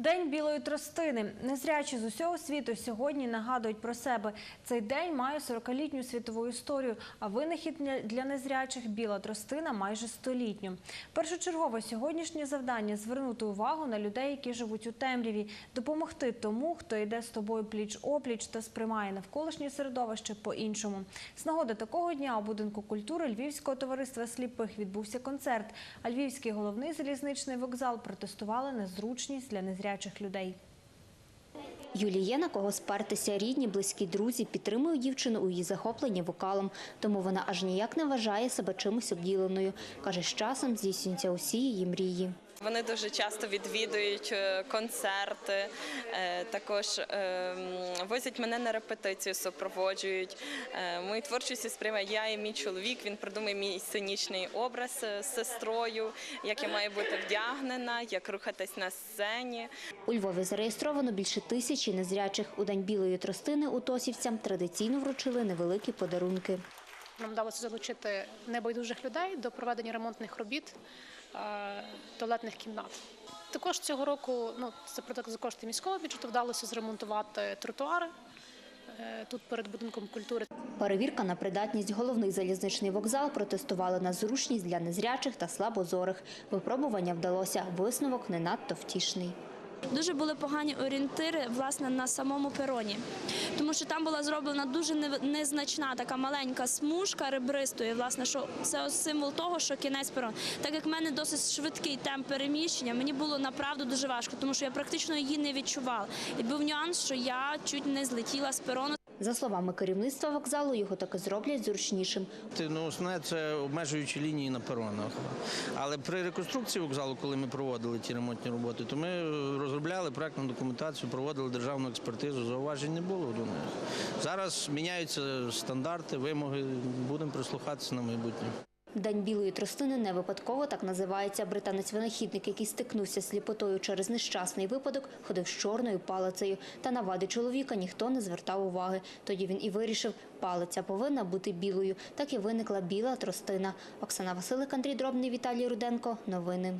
День білої тростини. Незрячі з усього світу сьогодні нагадують про себе. Цей день має 40-літню світову історію, а винахід для- незрячих біла тростина майже столітню. Першочергове сьогоднішнє завдання звернути увагу на людей, які живуть у темряві, допомогти тому, хто йде з тобою пліч опліч та сприймає навколишнє середовище по-іншому. З нагоди такого дня у будинку культури Львівського товариства сліпих відбувся концерт. А Львівський головний залізничний вокзал протестували незручність для незрячих людей. Юлії є на кого спертися рідні, близькі друзі підтримують дівчину у її захопленні вокалом, тому вона аж ніяк не вважає себе чимось обділеною. Каже, з часом здійснюються усі її мрії. Вони дуже часто відвідують е, концерти, е, також е, возять мене на репетицію, супроводжують. Е, Мою творчість сприймає я і мій чоловік. Він придумує мій сценічний образ з сестрою, як я маю бути вдягнена, як рухатись на сцені. У Львові зареєстровано більше тисячі незрячих. У День білої тростини утосівцям традиційно вручили невеликі подарунки. Нам вдалося залучити небайдужих людей до проведення ремонтних робіт е, туалетних кімнат. Також цього року, ну це за кошти міського бюджету, вдалося зремонтувати тротуари е, тут перед будинком культури. Перевірка на придатність головний залізничний вокзал протестували на зручність для незрячих та слабозорих. Випробування вдалося. Висновок не надто втішний. Дуже були погані орієнтири власне на самому пероні, тому що там була зроблена дуже незначна така маленька смужка ребристої, власне, що це символ того, що кінець перон. Так як в мене досить швидкий темп переміщення, мені було направду дуже важко, тому що я практично її не відчувала. І був нюанс, що я чуть не злетіла з перону. За словами керівництва вокзалу, його таки зроблять зручнішим. Ну, основне це обмежуючі лінії на перонах. Але при реконструкції вокзалу, коли ми проводили ті ремонтні роботи, то ми розробляли проектну документацію, проводили державну експертизу. Зауважень не було до них. Зараз міняються стандарти, вимоги. Будемо прислухатися на майбутнє. День білої тростини не випадково так називається. Британець-винахідник, який стикнувся сліпотою через нещасний випадок, ходив з чорною палицею. Та на вади чоловіка ніхто не звертав уваги. Тоді він і вирішив, палиця повинна бути білою. Так і виникла біла тростина. Оксана Василик, Андрій Дробний, Віталій Руденко. Новини.